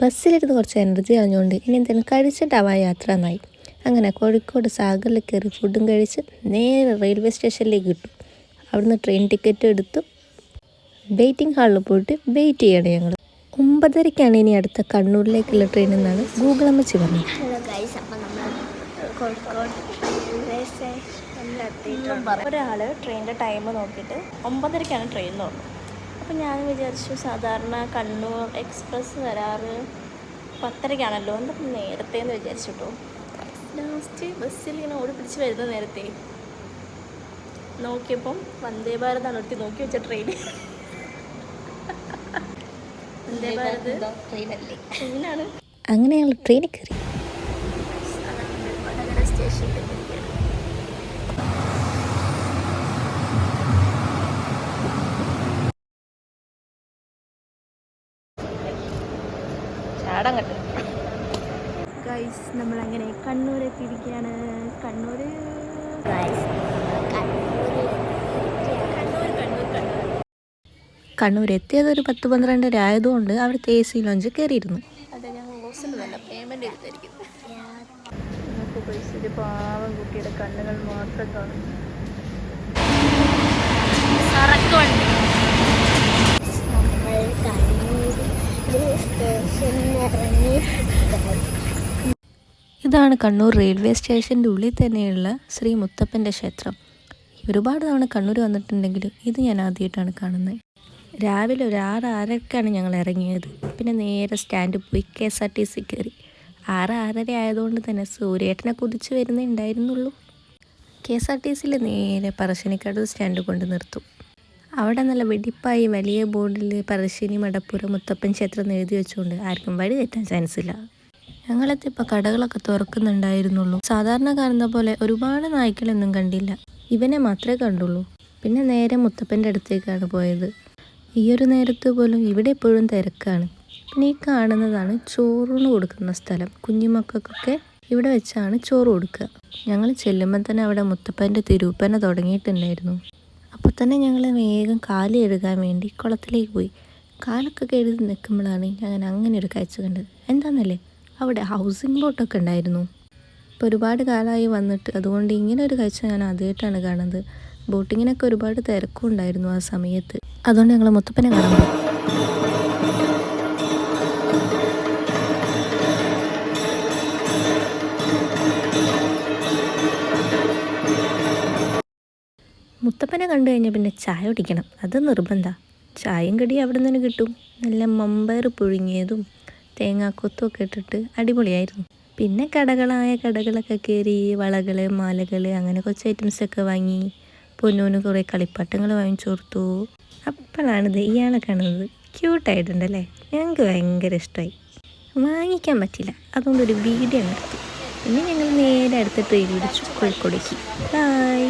ബസ്സിലിരുന്ന് കുറച്ച് എനർജി അറിഞ്ഞുകൊണ്ട് ഇനി എന്തെങ്കിലും കഴിച്ചിട്ടാവാൻ യാത്ര നന്നായി. അങ്ങനെ കോഴിക്കോട് സാഗറിൽ കയറി ഫുഡും കഴിച്ച് നേരെ റെയിൽവേ സ്റ്റേഷനിലേക്ക് കിട്ടും അവിടുന്ന് ട്രെയിൻ ടിക്കറ്റ് എടുത്തു. വെയിറ്റിംഗ് ഹാളിൽ പോയിട്ട് വെയിറ്റ് ചെയ്യണം ഞങ്ങൾ ഒമ്പതരയ്ക്കാണ് ഇനി അടുത്ത കണ്ണൂരിലേക്കുള്ള ട്രെയിൻ എന്നാണ് ഗൂഗിൾ അമ്മച്ചി പറഞ്ഞത്. ഒരാൾ ട്രെയിനിന്റെ ടൈം നോക്കിയിട്ട് ഒമ്പതരയ്ക്കാണ് ട്രെയിൻ എന്ന് പറഞ്ഞു. അപ്പം ഞാൻ വിചാരിച്ചു സാധാരണ കണ്ണൂർ എക്സ്പ്രസ് വരാറ് പത്തരയ്ക്കാണല്ലോ എന്താ നേരത്തെ എന്ന് വിചാരിച്ചു കേട്ടോ ലാസ്റ്റ് ബസ്സിൽ ഇങ്ങനെ ഓടി പിടിച്ച് വരുന്ന നേരത്തെ നോക്കിയപ്പം വന്ദേ ഭാരത് എടുത്ത് നോക്കി വെച്ച ട്രെയിൻ വന്ദേ ഭാരത് ട്രെയിനാണ് അങ്ങനെ ഞങ്ങൾ ട്രെയിനിൽ കയറി. സ്റ്റേഷനിൽ ചാടം കണ്ടു ഗൈസ് നമ്മൾ നമ്മളങ്ങനെ കണ്ണൂർ എത്തിയിരിക്കുകയാണ് കണ്ണൂർ ഗൈസ് കണ്ണൂർ കണ്ണൂർ കണ്ണൂർ കണ്ണൂർ എത്തിയത് ഒരു പത്ത് പന്ത്രണ്ടര ആയതുകൊണ്ട് അവിടുത്തെ എ സി ലോഞ്ച് കയറിയിരുന്നു പാവം കുട്ടിയുടെ കണ്ണുകൾ മാത്രം കാണുന്നു സറക്ക് വണ്ടി നമ്മൾ കണ്ണൂർ സ്റ്റേഷനിൽ ഇറങ്ങി ഇതാണ് കണ്ണൂർ റെയിൽവേ സ്റ്റേഷന്റെ ഉള്ളിൽ തന്നെയുള്ള ശ്രീ മുത്തപ്പന്റെ ക്ഷേത്രം. ഒരുപാട് തവണ കണ്ണൂർ വന്നിട്ടുണ്ടെങ്കിലും ഇത് ഞാൻ ആദ്യമായിട്ടാണ് കാണുന്നത്. രാവിലെ ഒരു ആറ് ആറരക്കാണ് ഞങ്ങൾ ഇറങ്ങിയത്. പിന്നെ നേരെ സ്റ്റാൻഡിൽ പോയി K S R T C കയറി. ആറ് ആറര ആയതുകൊണ്ട് തന്നെ സൂര്യേട്ടനെ കുതിച്ച് വരുന്നേ ഉണ്ടായിരുന്നുള്ളൂ. കെ എസ് ആർ ടി സിയിൽ നേരെ പറശ്ശിനിക്കടവ് സ്റ്റാൻഡ് കൊണ്ട് നിർത്തും. അവിടെ നല്ല വെടിപ്പായി വലിയ ബോർഡിൽ പറശ്ശിനി മടപ്പുര മുത്തപ്പൻ ക്ഷേത്രം എഴുതി വെച്ചുകൊണ്ട് ആർക്കും വഴി തെറ്റാൻ ചാൻസ് ഇല്ല. ഞങ്ങളെത്തിയപ്പോൾ കടകളൊക്കെ തുറക്കുന്നുണ്ടായിരുന്നുള്ളൂ. സാധാരണ പോലെ ഒരുപാട് നായ്ക്കളൊന്നും കണ്ടില്ല. ഇവനെ മാത്രമേ കണ്ടുള്ളൂ. പിന്നെ നേരെ മുത്തപ്പന്റെ അടുത്തേക്കാണ് പോയത്. ഈ ഒരു നേരത്ത് പോലും ഇവിടെ എപ്പോഴും തിരക്കാണ്. പിന്നെ ഈ കാണുന്നതാണ് ചോറൂണ് കൊടുക്കുന്ന സ്ഥലം. കുഞ്ഞുമക്കൾക്കൊക്കെ ഇവിടെ വെച്ചാണ് ചോറ് കൊടുക്കുക. ഞങ്ങൾ ചെല്ലുമ്പോൾ തന്നെ അവിടെ മുത്തപ്പന്റെ തിരുപ്പന തുടങ്ങിയിട്ടുണ്ടായിരുന്നു. അപ്പോൾ തന്നെ ഞങ്ങൾ വേഗം കാൽ എഴുകാൻ വേണ്ടി കുളത്തിലേക്ക് പോയി. കാലൊക്കെ കഴുകി നിൽക്കുമ്പോഴാണ് ഞാൻ അങ്ങനെ ഒരു കാഴ്ച കണ്ടത്. എന്താണെന്നല്ലേ അവിടെ ഹൗസിംഗ് ബോട്ടൊക്കെ ഉണ്ടായിരുന്നു. ഇപ്പോൾ ഒരുപാട് കാലമായി വന്നിട്ട് അതുകൊണ്ട് ഇങ്ങനെ ഒരു കാഴ്ച ഞാൻ ആദ്യമായിട്ടാണ് കാണുന്നത്. ബോട്ടിങ്ങിനൊക്കെ ഒരുപാട് തിരക്കും ഉണ്ടായിരുന്നു ആ സമയത്ത്. അതുകൊണ്ട് ഞങ്ങൾ മുത്തപ്പനെ കാണാൻ മുത്തപ്പനെ കണ്ടു കഴിഞ്ഞാൽ പിന്നെ ചായ കുടിക്കണം. അത് നിർബന്ധ. ചായയും കടി അവിടെ നിന്ന് കിട്ടും. നല്ല മമ്പയർ പുഴുങ്ങിയതും തേങ്ങാക്കൊത്തും ഒക്കെ ഇട്ടിട്ട് അടിപൊളിയായിരുന്നു. പിന്നെ കടകളായ കടകളൊക്കെ കയറി വളകൾ മാലകൾ അങ്ങനെ കുറച്ച് ഐറ്റംസൊക്കെ വാങ്ങി പൊന്നൂന് കുറേ കളിപ്പാട്ടങ്ങൾ വാങ്ങിച്ചു കൊടുത്തു. അപ്പോഴാണിത് ഇയാളെ കാണുന്നത്. ക്യൂട്ടായിട്ടുണ്ടല്ലേ ഞങ്ങൾക്ക് ഭയങ്കര ഇഷ്ടമായി വാങ്ങിക്കാൻ പറ്റില്ല. അതുകൊണ്ട് ഒരു വീഡിയോ നടത്തി. പിന്നെ ഞങ്ങൾ നേരെ അടുത്ത ട്രെയിൻ പിടിച്ചു കോഴിക്കോടേക്ക്. ബായ്